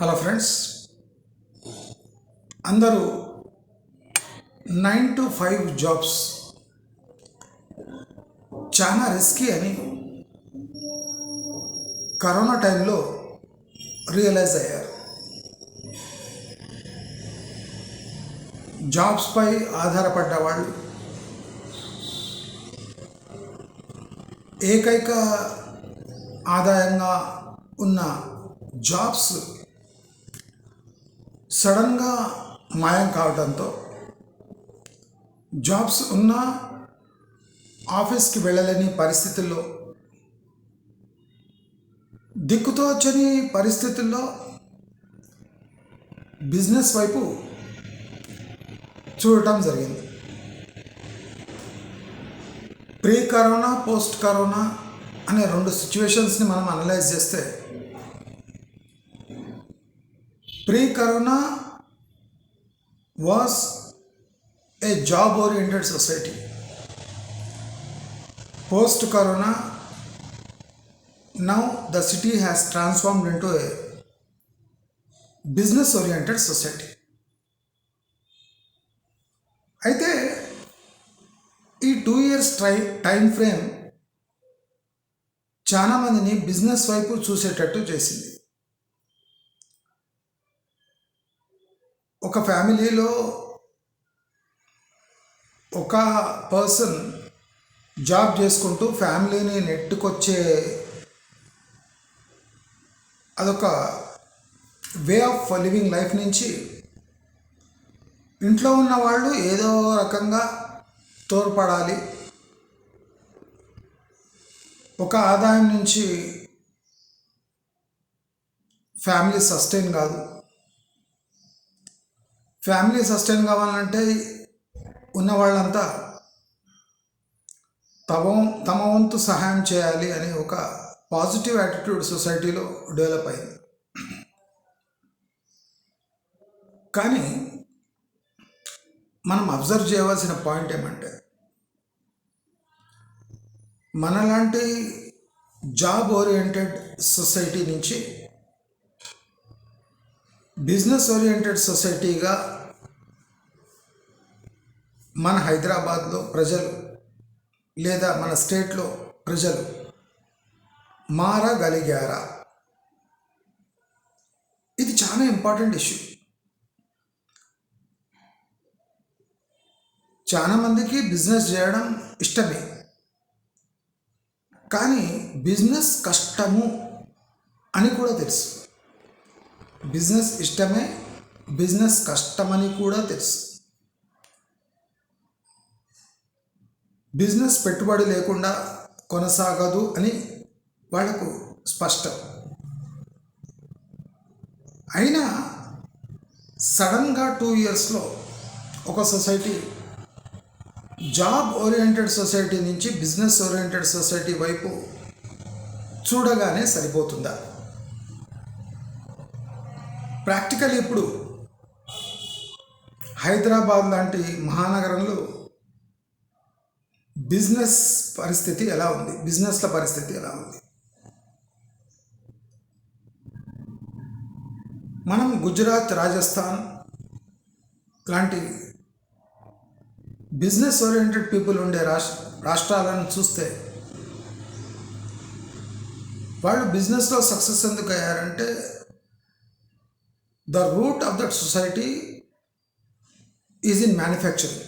Hello friends. అందరూ nine to five jobs. చాలా risky అని కరోనా టైంలో రియలైజ్ అయ్యారు. జాబ్స్పై ఆధారపడ్డ వాళ్ళు ఏకైక ఆదాయంగా ఉన్న జాబ్స్ సడన్గా మాయం కావడంతో జాబ్స్ ఉన్న ఆఫీస్కి వెళ్ళలేని పరిస్థితుల్లో దిక్కుతోచని పరిస్థితుల్లో బిజినెస్ వైపు చూడటం జరిగింది. ప్రీ కరోనా పోస్ట్ కరోనా అనే రెండు సిచ్యువేషన్స్ని మనం అనలైజ్ చేస్తే pre corona was a job oriented society post corona now the city has transformed into a business oriented society అయితే ఈ two years try time frame చాలామందిని బిజినెస్ వైపు చూసేటట్టు చేసింది. ఒక ఫ్యామిలీలో ఒక పర్సన్ జాబ్ చేసుకుంటూ ఫ్యామిలీని నెట్టుకొచ్చే అదొక వే ఆఫ్ లివింగ్ లైఫ్ నుంచి ఇంట్లో ఉన్న వాళ్ళు ఏదో రకంగా తోడ్పడాలి. ఒక ఆదాయం నుంచి ఫ్యామిలీ సస్టైన్ కాదు. ఫ్యామిలీ సస్టైన్ కావాలంటే ఉన్న వాళ్ళంతా తమ తమ వంతు సహాయం చేయాలి అనే ఒక పాజిటివ్ యాటిట్యూడ్ సొసైటీలో డెవలప్ అయింది. కానీ మనం అబ్జర్వ్ చేయవలసిన పాయింట్ ఏమంటే మనలాంటి జాబ్ ఓరియంటెడ్ సొసైటీ నుంచి బిజినెస్ ఓరియంటెడ్ సొసైటీగా మన హైదరాబాద్లో ప్రజలు లేదా మన స్టేట్లో ప్రజలు మారగలిగారా? ఇది చాలా ఇంపార్టెంట్ ఇష్యూ. చాలా మందికి బిజినెస్ చేయడం ఇష్టమే. కానీ బిజినెస్ కష్టము అని కూడా తెలుసు. బిజినెస్ ఇష్టమే బిజినెస్ కష్టమని కూడా తెలుసు. బిజినెస్ పెట్టుబడి లేకుండా కొనసాగదు అని వాళ్ళకు స్పష్టం. అయినా సడన్గా టూ ఇయర్స్లో ఒక సొసైటీ జాబ్ ఓరియంటెడ్ సొసైటీ నుంచి బిజినెస్ ఓరియంటెడ్ సొసైటీ వైపు చూడగానే సరిపోతుందా? ప్రాక్టికల్ ఇప్పుడు హైదరాబాద్ లాంటి మహానగరంలో బిజినెస్ పరిస్థితి ఎలా ఉంది? బిజినెస్ల పరిస్థితి ఎలా ఉంది? మనం గుజరాత్ రాజస్థాన్ లాంటి బిజినెస్ ఓరియంటెడ్ పీపుల్ ఉండే రాష్ట్ర రాష్ట్రాలను చూస్తే వాళ్ళు బిజినెస్లో సక్సెస్ ఎందుకు అయ్యారంటే the root of that society is in manufacturing.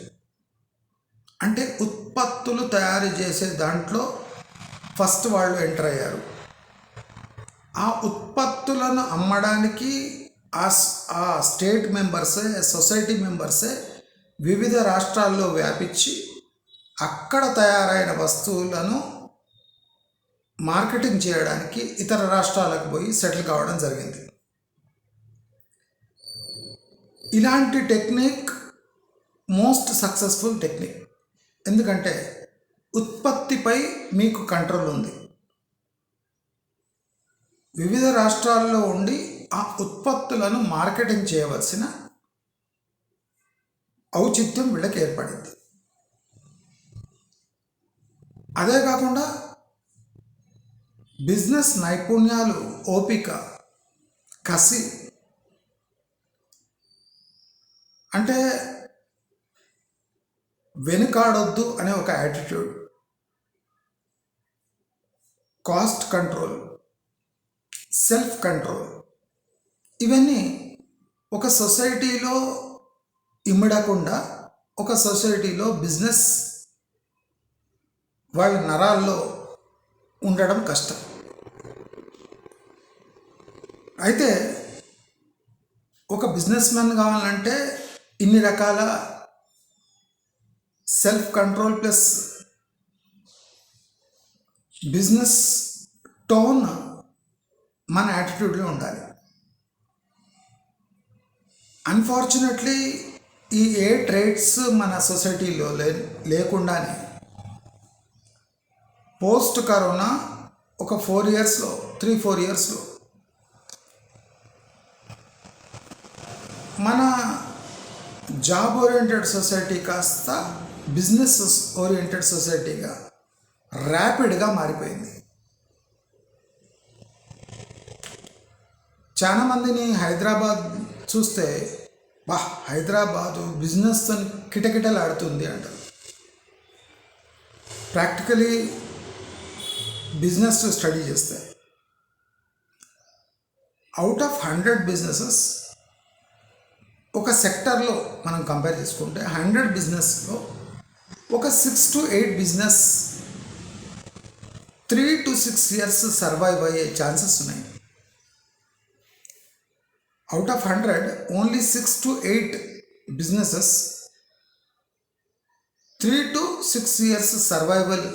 అంటే ఉత్పత్తులు తయారు చేసే దాంట్లో ఫస్ట్ వాళ్ళు ఎంటర్ అయ్యారు. ఆ ఉత్పత్తులను అమ్మడానికి ఆ ఆ స్టేట్ మెంబర్సే సొసైటీ మెంబర్సే వివిధ రాష్ట్రాల్లో వ్యాపించి అక్కడ తయారైన వస్తువులను మార్కెటింగ్ చేయడానికి ఇతర రాష్ట్రాలకు పోయి సెటిల్ కావడం జరిగింది. ఇలాంటి టెక్నిక్ మోస్ట్ సక్సెస్ఫుల్ టెక్నిక్ ఎందుకంటే ఉత్పత్తిపై మీకు కంట్రోల్ ఉంది. వివిధ రాష్ట్రాల్లో ఉండి ఆ ఉత్పత్తులను మార్కెటింగ్ చేయవలసిన ఔచిత్యం వీళ్ళకి ఏర్పడింది. అదే కాకుండా బిజినెస్ నైపుణ్యాలు ఓపిక కసి అంటే వెనుకాడొద్దు అనే ఒక attitude cost control self control ఇవన్నీ ఒక సొసైటీలో ఇమ్మడకుండా ఒక సొసైటీలో బిజినెస్ వాళ్ళ నరాల్లో ఉండడం కష్టం. అయితే ఒక బిజినెస్ మ్యాన్ కావాలంటే ఇన్ని రకాల self control plus business tone మన యాటిట్యూడ్లో ఉండాలి. అన్ఫార్చునేట్లీ ఈ ఏ ట్రేడ్స్ మన సొసైటీలో లే లేకుండానే పోస్ట్ కరోనా ఒక ఫోర్ ఇయర్స్లో త్రీ ఫోర్ ఇయర్స్లో మన జాబ్ ఓరియంటెడ్ సొసైటీ కాస్త బిజినెస్ ఓరియంటెడ్ సొసైటీగా ర్యాపిడ్గా మారిపోయింది. చాలా మందిని హైదరాబాద్ చూస్తే బా హైదరాబాదు బిజినెస్తో కిటకిటలాడుతుంది అంటారు. ప్రాక్టికలీ బిజినెస్ స్టడీ చేస్తే అవుట్ ఆఫ్ హండ్రెడ్ బిజినెసెస్ ఒక సెక్టర్లో మనం కంపేర్ చేసుకుంటే హండ్రెడ్ బిజినెస్లో ఒక six to eight business three to six years survive అయ్యే ఛాన్సెస్ ఉన్నాయి. Out of hundred only six to eight businesses three to six years survival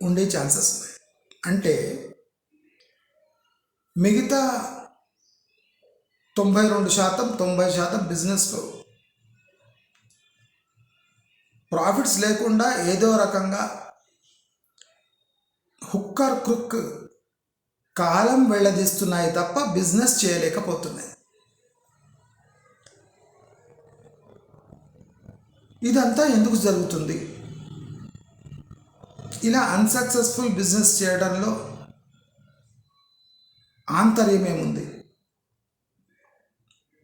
ఉండే ఛాన్సెస్ ఉన్నాయి. అంటే మిగతా తొంభై రెండు శాతం తొంభై శాతం బిజినెస్లో ప్రాఫిట్స్ లేకుండా ఏదో రకంగా హుక్కర్ క్రుక్ కాలం వెళ్ళదీస్తున్నాయి తప్ప బిజినెస్ చేయలేకపోతున్నాయి. ఇదంతా ఎందుకు జరుగుతుంది? ఇలా అన్సక్సెస్ఫుల్ బిజినెస్ చేయడంలో ఆంతర్యం ఏముంది?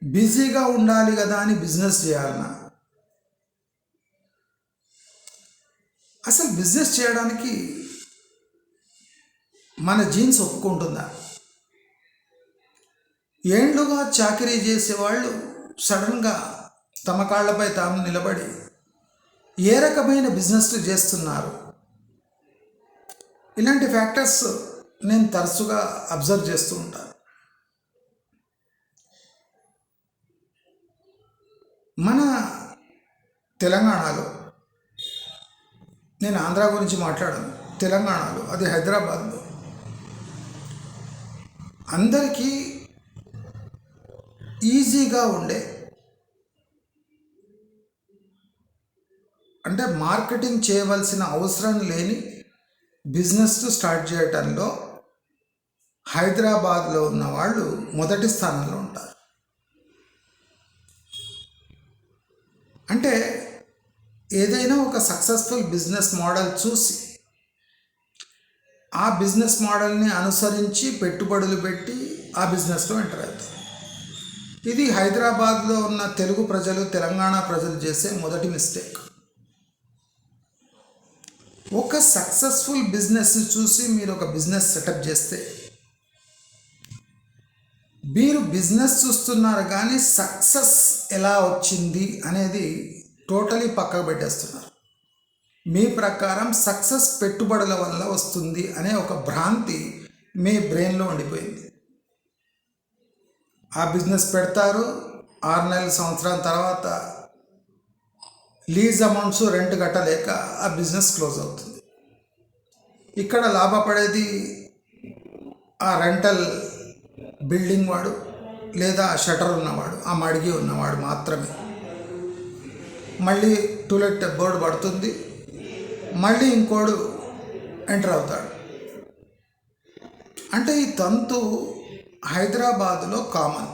బిజీగా ఉండాలి కదా అని బిజినెస్ చేయాలన్నా అసలు బిజినెస్ చేయడానికి మన జీన్స్ ఒప్పుకుంటుందా? ఏండ్లుగా చాకరీ చేసేవాళ్ళు సడన్గా తమ కాళ్ళపై తాము నిలబడి ఏ రకమైన బిజినెస్లు చేస్తున్నారు? ఇలాంటి ఫ్యాక్టర్స్ నేను తరచుగా అబ్జర్వ్ చేస్తూ ఉంటాను మన తెలంగాణలో నేను ఆంధ్ర గురించి మాట్లాడాను. తెలంగాణలో అది హైదరాబాద్లో. అందరికీ ఈజీగా ఉండే అంటే మార్కెటింగ్ చేయవలసిన అవసరం లేని బిజినెస్ స్టార్ట్ చేయటంలో హైదరాబాద్లో ఉన్న వాళ్ళు మొదటి స్థానంలో ఉంటారు. అంటే ఏదైనా ఒక సక్సెస్ఫుల్ బిజినెస్ మోడల్ చూసి ఆ బిజినెస్ మోడల్ని అనుసరించి పెట్టుబడులు పెట్టి ఆ బిజినెస్లో ఎంటర్ అవుతారు ఇది హైదరాబాద్లో ఉన్న తెలుగు ప్రజలు తెలంగాణ ప్రజలు చేసే మొదటి మిస్టేక్ ఒక సక్సెస్ఫుల్ బిజినెస్ చూసి మీరు ఒక బిజినెస్ సెటప్ చేస్తే మీరు బిజినెస్ చూస్తున్నారు కానీ సక్సెస్ ఎలా వచ్చింది అనేది టోటలీ పక్కకు పెట్టేస్తున్నారు. మీ ప్రకారం సక్సెస్ పెట్టుబడుల వల్ల వస్తుంది అనే ఒక భ్రాంతి మీ బ్రెయిన్లో ఉండిపోయింది. ఆ బిజినెస్ పెడతారు ఆరు నెలల సంవత్సరం తర్వాత లీజ్ అమౌంట్స్ రెంట్ కట్టలేక ఆ బిజినెస్ క్లోజ్ అవుతుంది. ఇక్కడ లాభపడేది ఆ రెంటల్ బిల్డింగ్ వాడు లేదా ఆ షటర్ ఉన్నవాడు ఆ మడిగి ఉన్నవాడు మాత్రమే. మళ్ళీ టూలెట్ బోర్డు పడుతుంది. మళ్ళీ ఇంకోడు ఎంటర్ అవుతాడు. అంటే ఈ తంతు హైదరాబాదులో కామన్.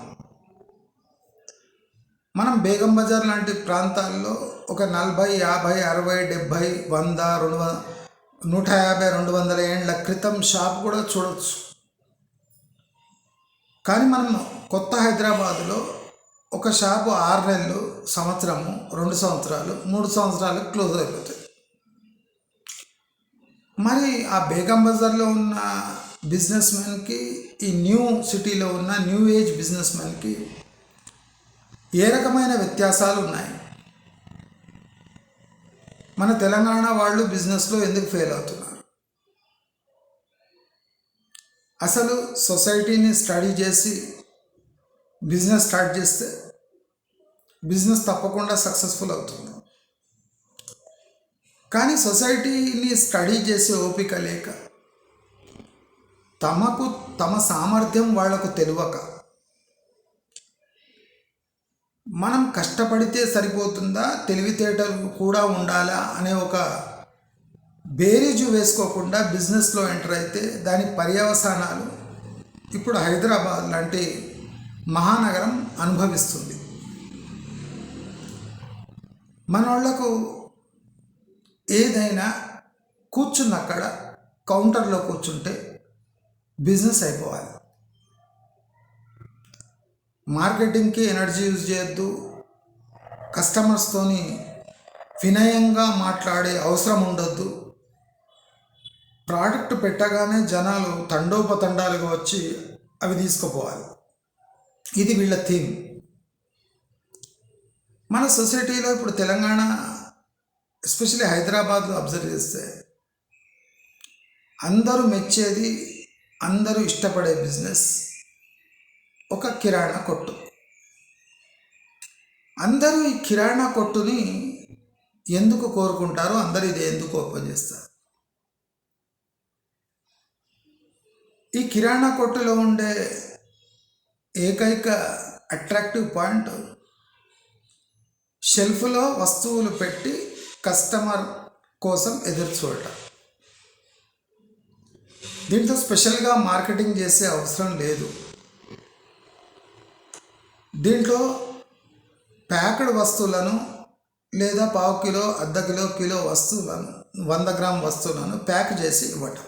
మనం బేగం బజార్ లాంటి ప్రాంతాల్లో ఒక నలభై యాభై అరవై డెబ్భై వంద రెండు వంద నూట యాభై రెండు వందల ఏండ్ల క్రితం షాప్ కూడా చూడవచ్చు కానీ మనం కొత్త హైదరాబాదులో ఒక షాపు ఆరు నెలలు సంవత్సరము రెండు సంవత్సరాలు మూడు సంవత్సరాలు క్లోజ్ అయిపోతాయి. మరి ఆ బేగం బజార్లో ఉన్న బిజినెస్ మ్యాన్కి ఈ న్యూ సిటీలో ఉన్న న్యూ ఏజ్ బిజినెస్ మ్యాన్కి ఏ రకమైన వ్యత్యాసాలు ఉన్నాయి? మన తెలంగాణ వాళ్ళు బిజినెస్లో ఎందుకు ఫెయిల్ అవుతున్నారు? అసలు సొసైటీని స్టడీ చేసి బిజినెస్ స్టార్ట్ చేస్తే బిజినెస్ తప్పకుండా సక్సెస్ఫుల్ అవుతుంది. కానీ సొసైటీని స్టడీ చేసే ఓపిక లేక తమకు తమ సామర్థ్యం వాళ్ళకు తెలియక మనం కష్టపడితే సరిపోతుందా తెలివితేటలు కూడా ఉండాలా అనే ఒక బేరీజు వేసుకోకుండా బిజినెస్లో ఎంటర్ అయితే దాని పర్యవసానాలు ఇప్పుడు హైదరాబాద్ లాంటి మహానగరం అనుభవిస్తుంది. మనోళ్ళకు ఏదైనా కూర్చున్నక్కడ కౌంటర్లో కూర్చుంటే బిజినెస్ అయిపోవాలి. మార్కెటింగ్కి ఎనర్జీ యూజ్ చేయొద్దు. కస్టమర్స్తోని వినయంగా మాట్లాడే అవసరం ఉండొద్దు. ప్రోడక్ట్ పెట్టగానే జనాలు తండోపతండాలుగా వచ్చి అవి తీసుకుపోవాలి. ఇది వీళ్ళ థీమ్. మన సొసైటీలో ఇప్పుడు తెలంగాణ ఎస్పెషల్లీ హైదరాబాద్లో అబ్జర్వ్ చేస్తే అందరూ మెచ్చేది అందరూ ఇష్టపడే బిజినెస్ ఒక కిరాణా కొట్టు. అందరూ ఈ కిరాణా కొట్టుని ఎందుకు కోరుకుంటారో అందరూ ఇది ఎందుకు ఓపెన్ చేస్తారు? ఈ కిరాణా కొట్టులో ఉండే ఏకైక అట్రాక్టివ్ పాయింట్ షెల్ఫ్లో వస్తువులు పెట్టి కస్టమర్ కోసం ఎదురు చూడటం. దీంతో స్పెషల్గా మార్కెటింగ్ చేసే అవసరం లేదు. దీంట్లో ప్యాక్డ్ వస్తువులను లేదా పావు కిలో అర్ధ కిలో కిలో వస్తువులను వంద గ్రామ్ వస్తువులను ప్యాక్ చేసి ఇవ్వటం.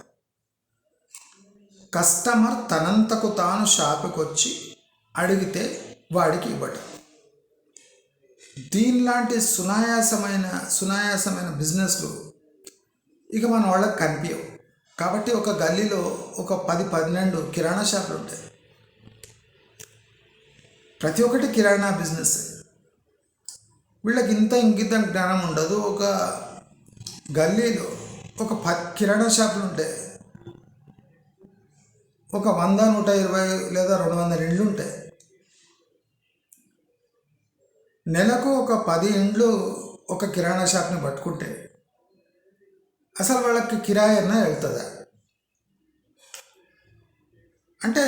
కస్టమర్ తనంతకు తాను షాపుకి వచ్చి అడిగితే వాడికి ఇవ్వటం దీనిలాంటి సునాయాసమైన సునాయాసమైన బిజినెస్లు ఇక మన వాళ్ళకి కనిపించవు కాబట్టి ఒక గల్లీలో ఒక పది పన్నెండు కిరాణా షాపులు ఉంటాయి. ప్రతి ఒక్కటి కిరాణా బిజినెస్. వీళ్ళకి ఇంత ఇంకిత జ్ఞానం ఉండదు. ఒక గల్లీలో ఒక ప కిరాణా షాపులు ఉంటాయి. ఒక వంద నూట ఇరవై లేదా రెండు వందల ఇళ్ళు ఉంటాయి. నెలకు ఒక పది ఇండ్లు ఒక కిరాణా షాప్ని పట్టుకుంటే అసలు వాళ్ళకి కిరాయి అన్నా వెళ్తుందా? అంటే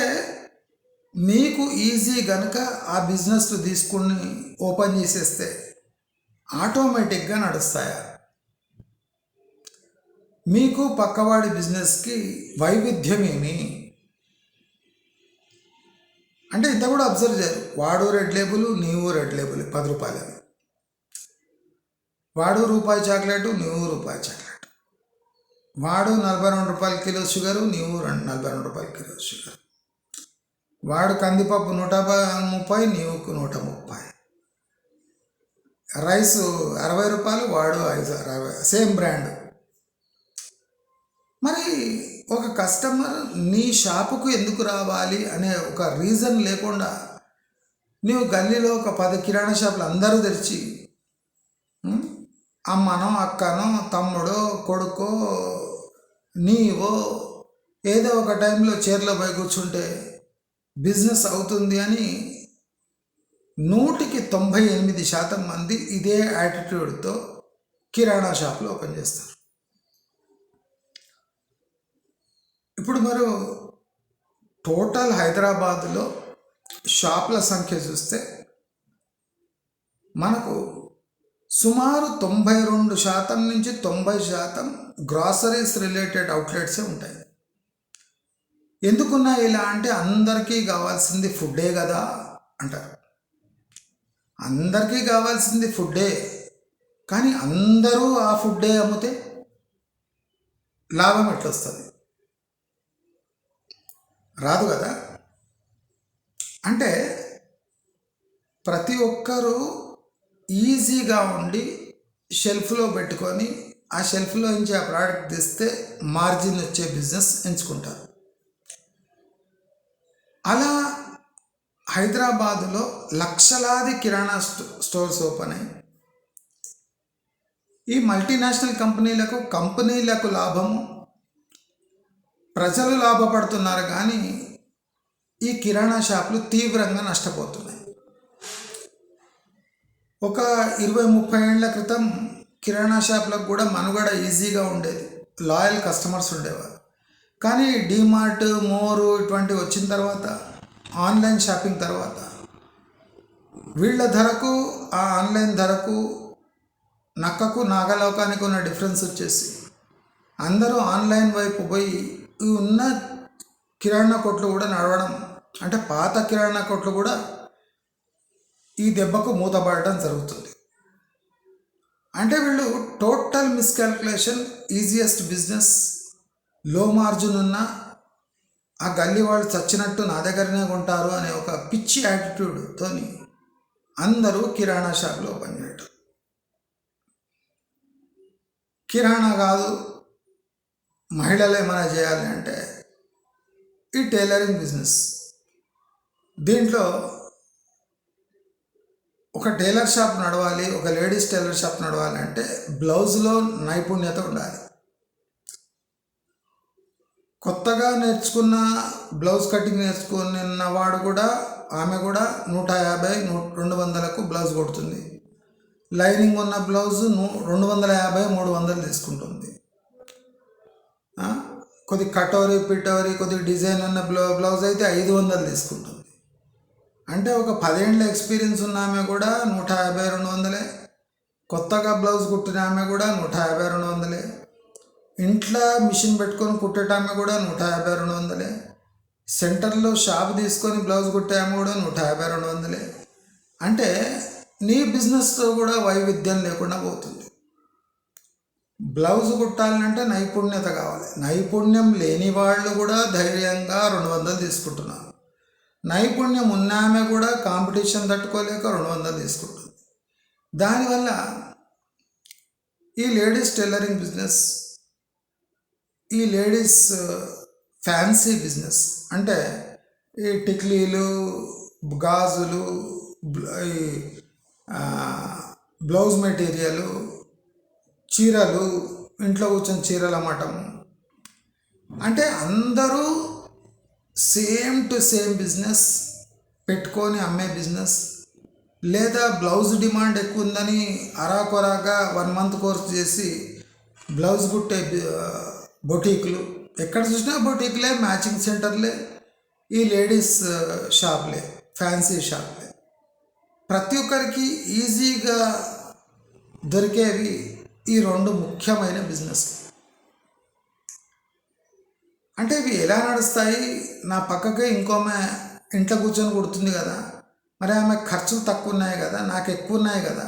మీకు ఈజీ కనుక ఆ బిజినెస్ తీసుకుని ఓపెన్ చేసేస్తే ఆటోమేటిక్గా నడుస్తాయా? మీకు పక్కవాడి బిజినెస్కి వైవిధ్యమేమి? అంటే ఇంత కూడా అబ్జర్వ్ చేయరు. వాడు రెడ్ లేబుల్ నీవు రెడ్ లేబుల్ పది రూపాయలు వాడు రూపాయి చాక్లెట్ నీవు రూపాయి చాక్లెట్. వాడు నలభై రెండు రూపాయల కిలో షుగరు నీవు రెండు నలభై రెండు రూపాయల కిలో షుగర్ వాడు కందిపప్పు నూట ముప్పై నీవుకు నూట ముప్పై. రైస్ అరవై రూపాయలు వాడు ఐదు అరవై సేమ్ బ్రాండ్. మరి ఒక కస్టమర్ నీ షాపుకు ఎందుకు రావాలి అనే ఒక రీజన్ లేకుండా నీవు గల్లీలో ఒక పది కిరాణా షాపులు అందరూ తెరిచి అమ్మనో అక్కనో తమ్ముడో కొడుకో నీవో ఏదో ఒక టైంలో చీరలో పోయి కూర్చుంటే బిజినెస్ అవుతుంది అని నూటికి తొంభై ఎనిమిది శాతం మంది ఇదే యాటిట్యూడ్తో కిరాణా షాపులు ఓపెన్ చేస్తారు. ఇప్పుడు మరి టోటల్ హైదరాబాద్లో షాపుల సంఖ్య చూస్తే మనకు సుమారు తొంభై రెండు శాతం నుంచి తొంభై శాతం గ్రాసరీస్ రిలేటెడ్ అవుట్లెట్సే ఉంటాయి. ఎందుకున్నా ఇలా అంటే అందరికీ కావాల్సింది ఫుడ్డే కదా అంటారు. అందరికీ కావాల్సింది ఫుడ్డే కానీ అందరూ ఆ ఫుడ్డే అమ్మితే లాభం ఎట్లా వస్తుంది రాదు కదా? అంటే ప్రతి ఒక్కరూ ఈజీగా ఉండి షెల్ఫ్లో పెట్టుకొని ఆ షెల్ఫ్లో నుంచి ఆ ప్రోడక్ట్ తెస్తే మార్జిన్ వచ్చే బిజినెస్ ఎంచుకుంటారు. అలా హైదరాబాదులో లక్షలాది కిరాణా స్టో స్టోర్స్ ఓపెన్ అయ్యి ఈ మల్టీనేషనల్ కంపెనీలకు కంపెనీలకు లాభము ప్రజలు లాభపడుతున్నారు కానీ ఈ కిరాణా షాపులు తీవ్రంగా నష్టపోతున్నాయి. ఒక ఇరవై ముప్పై ఏళ్ళ క్రితం కిరాణా షాపులకు కూడా మనుగడ ఈజీగా ఉండేది. లాయల్ కస్టమర్స్ ఉండేవారు. కానీ డీమార్ట్ మోరు ఇటువంటివి వచ్చిన తర్వాత ఆన్లైన్ షాపింగ్ తర్వాత వీళ్ళ ధరకు ఆ ఆన్లైన్ ధరకు నక్కకు నాగలోకానికి ఉన్న డిఫరెన్స్ వచ్చేసి అందరూ ఆన్లైన్ వైపు పోయి ఉన్న కిరాణా కొట్లు కూడా నడవడం అంటే పాత కిరాణా కొట్లు కూడా ఈ దెబ్బకు మూతపడడం జరుగుతుంది. అంటే వీళ్ళు టోటల్ మిస్కాల్కులేషన్ ఈజియెస్ట్ బిజినెస్లో మార్జిన్ ఉన్న ఆ గల్లీ వాళ్ళు చచ్చినట్టు నా దగ్గరనే కొంటారు అనే ఒక పిచ్చి యాటిట్యూడ్తో అందరూ కిరాణా షాప్లో పనిచేయటం. కిరాణా కాదు మహిళలు ఏమైనా చేయాలి అంటే ఈ టైలరింగ్ బిజినెస్. దీంట్లో ఒక టైలర్ షాప్ నడవాలి ఒక లేడీస్ టైలర్ షాప్ నడవాలి అంటే బ్లౌజ్లో నైపుణ్యత ఉండాలి. కొత్తగా నేర్చుకున్న బ్లౌజ్ కటింగ్ నేర్చుకున్న వాడు కూడా ఆమె కూడా నూట యాభై నూ రెండు వందలకు బ్లౌజ్ కొడుతుంది. లైనింగ్ ఉన్న బ్లౌజ్ నూ రెండు వందల యాభై మూడు వందలు తీసుకుంటుంది. కొద్ది కటోరీ పిటోరీ కొద్ది డిజైన్ ఉన్న బ్లౌ బ్లౌజ్ అయితే ఐదు వందలు తీసుకుంటుంది. అంటే ఒక పదేండ్ల ఎక్స్పీరియన్స్ ఉన్న ఆమె కూడా నూట యాభై రెండు వందలే. కొత్తగా బ్లౌజ్ కుట్టిన ఆమె కూడా నూట యాభై రెండు వందలే. ఇంట్లో మిషన్ పెట్టుకొని కుట్టేట ఆమె కూడా నూట యాభై రెండు వందలే. సెంటర్లో షాప్ తీసుకొని బ్లౌజ్ కుట్టే ఆమె కూడా నూట యాభై రెండు వందలే. అంటే నీ బిజినెస్తో కూడా వైవిధ్యం లేకుండా పోతుంది. బ్లౌజ్ కుట్టాలంటే నైపుణ్యత కావాలి. నైపుణ్యం లేని వాళ్ళు కూడా ధైర్యంగా రెండు వందలు తీసుకుంటున్నారు. నైపుణ్యం ఉన్నామె కూడా కాంపిటీషన్ తట్టుకోలేక రెండు వందలు తీసుకుంటుంది. దానివల్ల ఈ లేడీస్ టైలరింగ్ బిజినెస్ ఈ లేడీస్ ఫ్యాన్సీ బిజినెస్ అంటే ఈ టిక్లీలు గాజులు ఈ బ్లౌజ్ మెటీరియల్ చీరలు ఇంట్లో కూర్చొని చీరలు అమ్మటము అంటే అందరూ సేమ్ టు సేమ్ బిజినెస్ పెట్టుకొని అమ్మే బిజినెస్. లేదా బ్లౌజ్ డిమాండ్ ఎక్కువ ఉందని అరాకొరాగా వన్ మంత్ కోర్స్ చేసి బ్లౌజ్ కుట్టే బొటీకులు. ఎక్కడ చూసినా బొటీకులే మ్యాచింగ్ సెంటర్లే ఈ లేడీస్ షాప్లే ఫ్యాన్సీ షాప్లే. ప్రతి ఒక్కరికి ఈజీగా దొరికేవి ఈ రెండు ముఖ్యమైన బిజినెస్ అంటే ఇవి ఎలా నడుస్తాయి? నా పక్కకే ఇంకోమె ఇంట్లో కూర్చొని కుడుతుంది కదా. మరి ఆమె ఖర్చులు తక్కువ ఉన్నాయి కదా నాకు ఎక్కువ ఉన్నాయి కదా.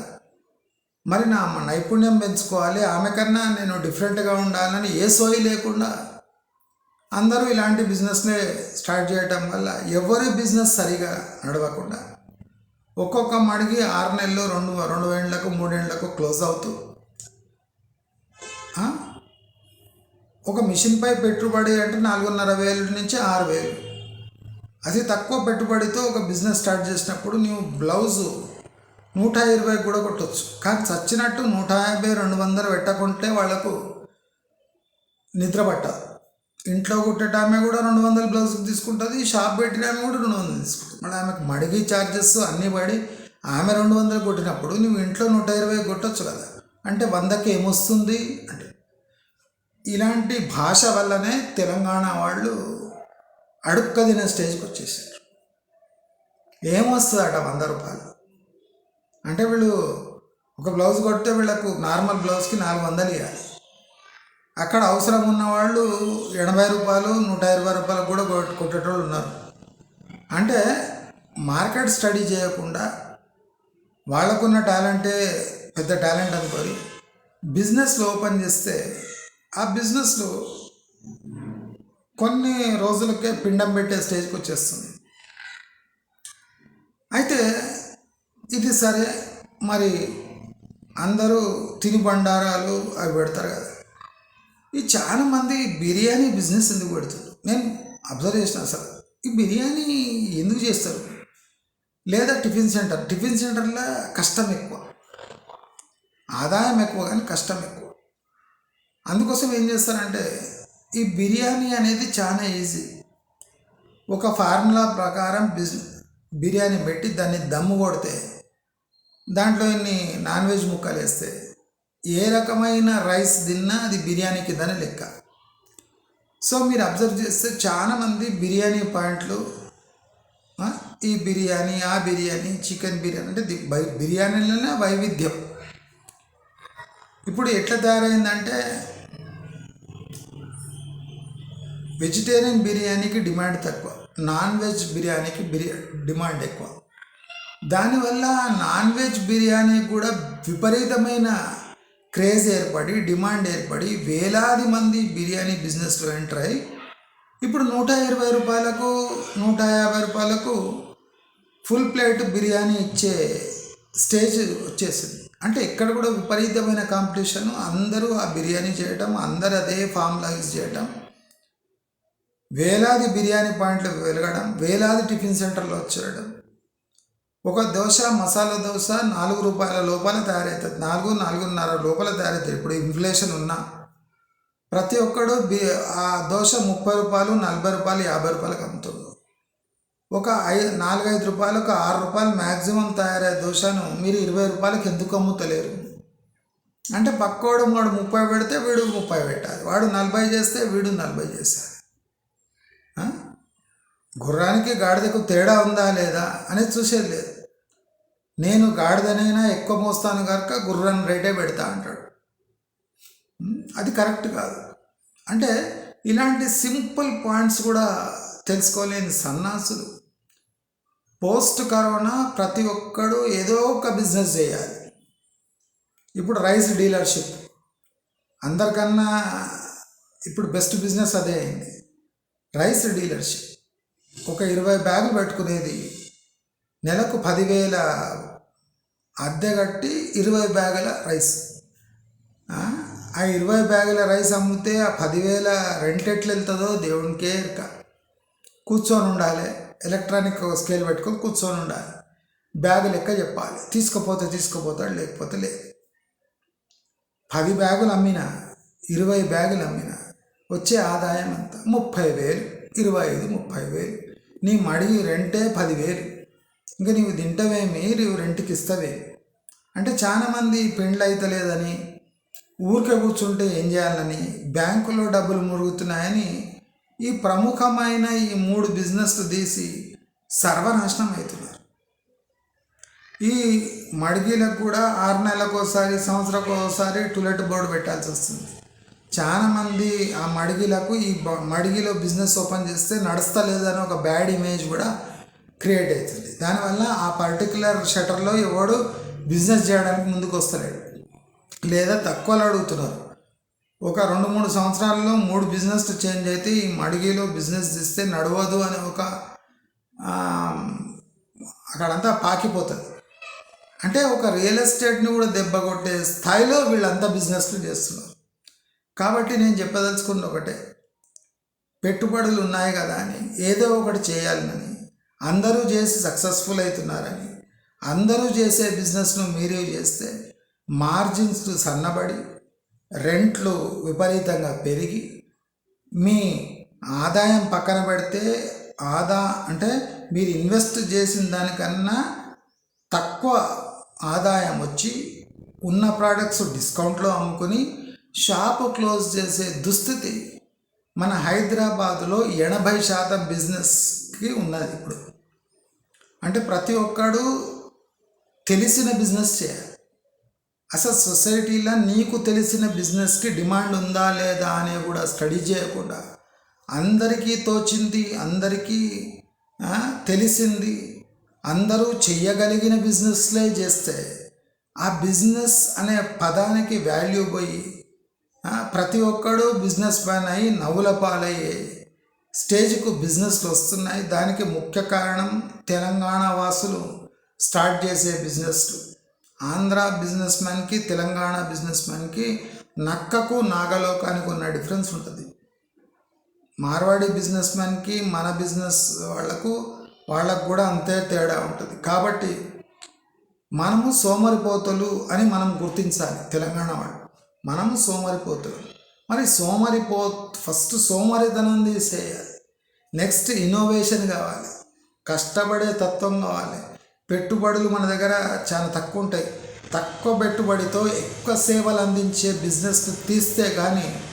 మరి నా నైపుణ్యం పెంచుకోవాలి. ఆమె కన్నా నేను డిఫరెంట్గా ఉండాలని ఏ సోయి లేకుండా అందరూ ఇలాంటి బిజినెస్నే స్టార్ట్ చేయటం వల్ల ఎవరి బిజినెస్ సరిగా నడవకుండా ఒక్కొక్క మడిగి ఆరు నెలలు రెండు రెండు ఏళ్ళకు మూడేళ్ళకు క్లోజ్ అవుతూ ఒక మిషన్పై పెట్టుబడి అంటే నాలుగున్నర వేలు నుంచి ఆరు వేలు. అది తక్కువ పెట్టుబడితో ఒక బిజినెస్ స్టార్ట్ చేసినప్పుడు నువ్వు బ్లౌజు నూట ఇరవై కూడా కొట్టచ్చు. కానీ చచ్చినట్టు నూట యాభై రెండు వందలు పెట్టకుంటే వాళ్ళకు నిద్ర పట్టదు ఇంట్లో కుట్టేట ఆమె కూడా రెండు వందల బ్లౌజ్ తీసుకుంటుంది షాప్ పెట్టిన ఆమె కూడా రెండు వందలు తీసుకుంటుంది. మళ్ళీ ఆమెకు మడిగి ఛార్జెస్ అన్నీ పడి ఆమె రెండు వందలు కొట్టినప్పుడు నువ్వు ఇంట్లో నూట ఇరవై కొట్టచ్చు కదా. అంటే వందకి ఏమొస్తుంది? అంటే ఇలాంటి భాష వల్లనే తెలంగాణ వాళ్ళు అడుక్కదిన స్టేజ్కి వచ్చేసారు. ఏమొస్తుందట వంద రూపాయలు? అంటే వీళ్ళు ఒక బ్లౌజ్ కొడితే వీళ్ళకు నార్మల్ బ్లౌజ్కి నాలుగు వందలు ఇవ్వాలి అక్కడ అవసరం ఉన్న వాళ్ళు ఎనభై రూపాయలు నూట ఇరవై రూపాయలు కూడా కొట్టేటోళ్ళు ఉన్నారు. అంటే మార్కెట్ స్టడీ చేయకుండా వాళ్ళకున్న టాలెంటే పెద్ద టాలెంట్ అనుకోని బిజినెస్లో ఓపెన్ చేస్తే ఆ బిజినెస్లో కొన్ని రోజులకే పిండం పెట్టే స్టేజ్కి వచ్చేస్తుంది. అయితే ఇది సరే మరి అందరూ తిని బండారాలు అవి పెడతారు కదా. ఈ చాలా మంది బిర్యానీ బిజినెస్ ఎందుకు పెడుతారు నేను అబ్జర్వ్ చేసిన సార్ ఈ బిర్యానీ ఎందుకు చేస్తారు? లేదా టిఫిన్ సెంటర్? టిఫిన్ సెంటర్లో కష్టం ఎక్కువ. ఆదాయం ఎక్కువ కానీ కష్టం ఎక్కువ. అందుకోసం ఏం చేస్తారంటే ఈ బిర్యానీ అనేది చాలా ఈజీ. ఒక ఫార్ములా ప్రకారం బిజ్ బిర్యానీ పెట్టి దాన్ని దమ్ము కొడితే దాంట్లో ఇన్ని నాన్ వెజ్ ముక్కలు వేస్తే ఏ రకమైన రైస్ తిన్నా అది బిర్యానీ కిందనే లెక్క. సో మీరు అబ్జర్వ్ చేస్తే చాలామంది బిర్యానీ పాయింట్లు ఈ బిర్యానీ ఆ బిర్యానీ చికెన్ బిర్యానీ అంటే బై- బిర్యానీలోనే వైవిధ్యం. ఇప్పుడు ఎట్లా తయారైందంటే వెజిటేరియన్ బిర్యానీకి డిమాండ్ తక్కువ. నాన్ వెజ్ బిర్యానీకి బిర్యా డిమాండ్ ఎక్కువ. దానివల్ల నాన్ వెజ్ బిర్యానీ కూడా విపరీతమైన క్రేజ్ ఏర్పడి డిమాండ్ ఏర్పడి వేలాది మంది బిర్యానీ బిజినెస్లో ఎంటర్ అయ్యి ఇప్పుడు నూట ఇరవై రూపాయలకు నూట యాభై రూపాయలకు ఫుల్ ప్లేట్ బిర్యానీ ఇచ్చే స్టేజ్ వచ్చేసింది. అంటే ఇక్కడ కూడా విపరీతమైన కాంపిటీషన్. అందరూ ఆ బిర్యానీ చేయటం అందరూ అదే ఫార్ములా యూజ్ వేలాది బిర్యానీ పాయింట్లు వెలగడం వేలాది టిఫిన్ సెంటర్లు వచ్చేయడం ఒక దోశ మసాలా దోశ నాలుగు రూపాయల లోపల తయారవుతుంది నాలుగు నాలుగున్నర లోపల తయారవుతుంది ఇప్పుడు ఇన్ఫ్లేషన్ ఉన్నా. ప్రతి ఒక్కడు బి ఆ దోశ ముప్పై రూపాయలు నలభై రూపాయలు యాభై రూపాయలకు అమ్ముతుంది ఒక ఐ నాలుగైదు రూపాయలకు ఆరు రూపాయలు మ్యాక్సిమం తయారయ్యే దోశను మీరు ఇరవై రూపాయలకి ఎందుకు అమ్ముతలేరు? అంటే పక్కోడు వాడు ముప్పై పెడితే వీడు ముప్పై పెట్టాలి. వాడు నలభై చేస్తే వీడు నలభై చేశారు. గుర్రానికి గాడిదకు తేడా ఉందా లేదా అనేది చూసేది లేదు. నేను గాడిదనైనా ఎక్కువ మోస్తాను కనుక గుర్రాన్ని రేటే పెడతా అంటాడు. అది కరెక్ట్ కాదు. అంటే ఇలాంటి సింపుల్ పాయింట్స్ కూడా తెలుసుకోలేని సన్నాసులు. పోస్ట్ కరోనా ప్రతి ఒక్కడు ఏదో ఒక బిజినెస్ చేయాలి. ఇప్పుడు రైస్ డీలర్షిప్. అందరికన్నా ఇప్పుడు బెస్ట్ బిజినెస్ అదే అయింది. Rice dealership. ఒక ఇరవై బ్యాగులు పెట్టుకునేది. నెలకు పదివేల అద్దె కట్టి ఇరవై బ్యాగుల రైస్. ఆ? ఇరవై బ్యాగుల రైస్ అమ్మితే ఆ పదివేల రెంట్ ఎట్లా వెళ్తుందో దేవునికే ఇక కూర్చొని ఉండాలి. ఎలక్ట్రానిక్ స్కేల్ పెట్టుకొని కూర్చొని ఉండాలి. బ్యాగు లెక్క చెప్పాలి. తీసుకుపోతే తీసుకుపోతాడు లేకపోతే లేదు. పది బ్యాగులు అమ్మినా ఇరవై బ్యాగులు అమ్మినా వచ్చే ఆదాయం ఎంత? ముప్పై వేలు. ఇరవై ఐదు ముప్పై వేలు. నీ మడిగి రెంటే పదివేలు. ఇంకా నీవు తింటవేమి? నీవు రెంట్కి ఇస్తావేమి అంటే చాలామంది పెండ్లు అవుతలేదని ఊరికే కూర్చుంటే ఏం చేయాలని బ్యాంకులో డబ్బులు మురుగుతున్నాయని ఈ ప్రముఖమైన ఈ మూడు బిజినెస్లు తీసి సర్వనాశనం అవుతున్నారు ఈ మడిగీలకు కూడా ఆరు నెలలకు ఒకసారి సంవత్సరాలకు ఒకసారి టులెట్ బోర్డు పెట్టాల్సి వస్తుంది చాలామంది ఆ మడిగిలకు ఈ మడిగిలో బిజినెస్ ఓపెన్ చేస్తే నడుస్తలేదని ఒక బ్యాడ్ ఇమేజ్ కూడా క్రియేట్ అవుతుంది. దానివల్ల ఆ పర్టికులర్ షటర్లో ఎవడు బిజినెస్ చేయడానికి ముందుకు వస్తలేడు. లేదా తక్కువలో అడుగుతున్నారు. ఒక రెండు మూడు సంవత్సరాల్లో మూడు బిజినెస్ చేంజ్ అయితే ఈ మడిగిలో బిజినెస్ చేస్తే నడవదు అనే ఒక అక్కడంతా పాకిపోతుంది. అంటే ఒక రియల్ ఎస్టేట్ని కూడా దెబ్బ కొట్టే స్థాయిలో వీళ్ళంతా బిజినెస్లు చేస్తున్నారు. కాబట్టి నేను చెప్పదలుచుకున్న ఒకటే. పెట్టుబడులు ఉన్నాయి కదా అని ఏదో ఒకటి చేయాలని అందరూ చేసి సక్సెస్ఫుల్ అవుతున్నారని అందరూ చేసే బిజినెస్ను మీరే చేస్తే మార్జిన్స్ సన్నబడి రెంట్లు విపరీతంగా పెరిగి మీ ఆదాయం పక్కన పెడితే ఆదా అంటే మీరు ఇన్వెస్ట్ చేసిన దానికన్నా తక్కువ ఆదాయం వచ్చి ఉన్న ప్రోడక్ట్స్ డిస్కౌంట్లో అమ్ముకుని షాపు క్లోజ్ చేసే దుస్థితి మన హైదరాబాదులో ఎనభై శాతం బిజినెస్కి ఉన్నది ఇప్పుడు. అంటే ప్రతి ఒక్కడు తెలిసిన బిజినెస్ చేయాలి. అసలు సొసైటీలో నీకు తెలిసిన బిజినెస్కి డిమాండ్ ఉందా లేదా అనే కూడా స్టడీ చేయకుండా అందరికీ తోచింది అందరికీ తెలిసింది అందరూ చెయ్యగలిగిన బిజినెస్లే చేస్తే ఆ బిజినెస్ అనే పదానికి వాల్యూ పోయి ప్రతి ఒక్కడు బిజినెస్ మ్యాన్ అయి నవ్వుల పాలయ్యే స్టేజ్కు బిజినెస్లు వస్తున్నాయి. దానికి ముఖ్య కారణం తెలంగాణ వాసులు స్టార్ట్ చేసే బిజినెస్లు. ఆంధ్ర బిజినెస్ మ్యాన్కి తెలంగాణ బిజినెస్ మ్యాన్కి నక్కకు నాగలోకానికి ఉన్న డిఫరెన్స్ ఉంటుంది. మార్వాడి బిజినెస్ మ్యాన్కి మన బిజినెస్ వాళ్ళకు వాళ్ళకు కూడా అంతే తేడా ఉంటుంది. కాబట్టి మనము సోమరిపోతలు అని మనం గుర్తించాలి తెలంగాణ వాళ్ళు. మనము సోమరిపోతున్నాం. మరి సోమరిపో ఫస్ట్ సోమరితనం తీసేయాలి. నెక్స్ట్ ఇన్నోవేషన్ కావాలి. కష్టపడే తత్వం కావాలి. పెట్టుబడులు మన దగ్గర చాలా తక్కువ ఉంటాయి. తక్కువ పెట్టుబడితో ఎక్కువ సేవలు అందించే బిజినెస్ తీస్తే కానీ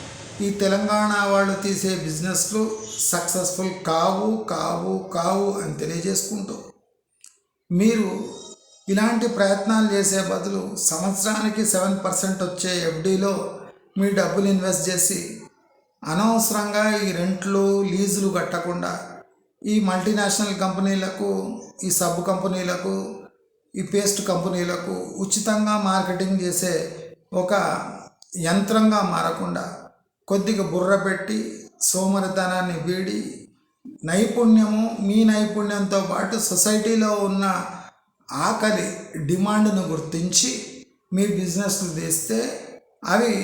ఈ తెలంగాణ వాళ్ళు తీసే బిజినెస్లు సక్సెస్ఫుల్ కావు కావు కావు అని తెలియజేసుకుంటూ. మీరు ఇలాంటి ప్రయత్నాలు చేసే బదులు సంవత్సరానికి సెవెన్ పర్సెంట్ వచ్చే ఎఫ్డీలో మీ డబ్బులు ఇన్వెస్ట్ చేసి అనవసరంగా ఈ రెంట్లు లీజులు కట్టకుండా ఈ మల్టీనేషనల్ కంపెనీలకు ఈ సబ్ కంపెనీలకు ఈ పేస్ట్ కంపెనీలకు ఉచితంగా మార్కెటింగ్ చేసే ఒక యంత్రంగా మారకుండా కొద్దిగా బుర్ర పెట్టి సోమరితనాన్ని వీడి నైపుణ్యము మీ నైపుణ్యంతో పాటు సొసైటీలో ఉన్న ఆకలి డిమాండ్ను గుర్తించి మీ బిజినెస్లు తీస్తే అవి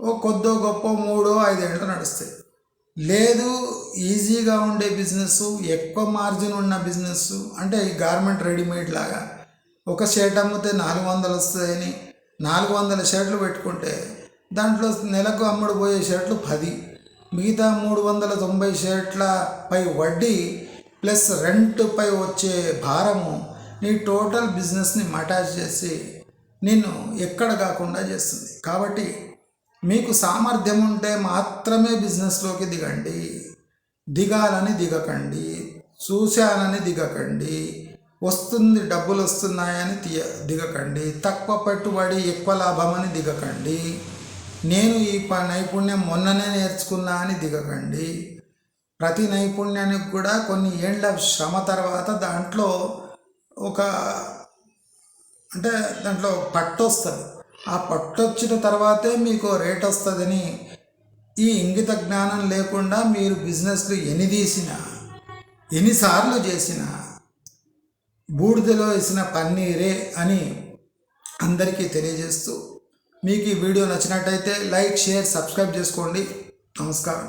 ఓ కొద్దో గొప్ప మూడో ఐదేళ్ళు నడుస్తాయి. లేదు ఈజీగా ఉండే బిజినెస్ ఎక్కువ మార్జిన్ ఉన్న బిజినెస్ అంటే ఈ గార్మెంట్ రెడీమేడ్ లాగా ఒక షర్ట్ అమ్మితే నాలుగు వందలు వస్తాయని నాలుగు వందల షర్ట్లు పెట్టుకుంటే దాంట్లో నెలకు అమ్ముడు పోయే షర్ట్లు పది మిగతా మూడు వందల తొంభై షర్ట్ల పై వడ్డీ ప్లస్ రెంట్పై వచ్చే భారము నీ టోటల్ బిజినెస్ని మటాజ్ చేసి నిన్ను ఎక్కడ కాకుండా చేస్తుంది. కాబట్టి మీకు సామర్థ్యం ఉంటే మాత్రమే బిజినెస్లోకి దిగండి. దిగాలని దిగకండి. చూశానని దిగకండి. వస్తుంది డబ్బులు వస్తున్నాయని తీయ దిగకండి. తక్కువ పెట్టుబడి ఎక్కువ లాభమని దిగకండి. నేను ఈ ప నైపుణ్యం మొన్ననే నేర్చుకున్నా అని దిగకండి. ప్రతి నైపుణ్యానికి కూడా కొన్ని ఏండ్ల శ్రమ తర్వాత దాంట్లో ఒక అంటే దాంట్లో పట్టు వస్తుంది. ఆ పట్టు వచ్చిన తర్వాతే మీకు రేట్ వస్తుందని ఈ ఇంగిత జ్ఞానం లేకుండా మీరు బిజినెస్లు ఎన్ని తీసినా ఎన్నిసార్లు చేసినా బూడిదలో వేసిన పన్నీరే అని అందరికీ తెలియజేస్తూ మీకు ఈ వీడియో నచ్చినట్టయితే లైక్ షేర్ సబ్స్క్రైబ్ చేసుకోండి. నమస్కారం.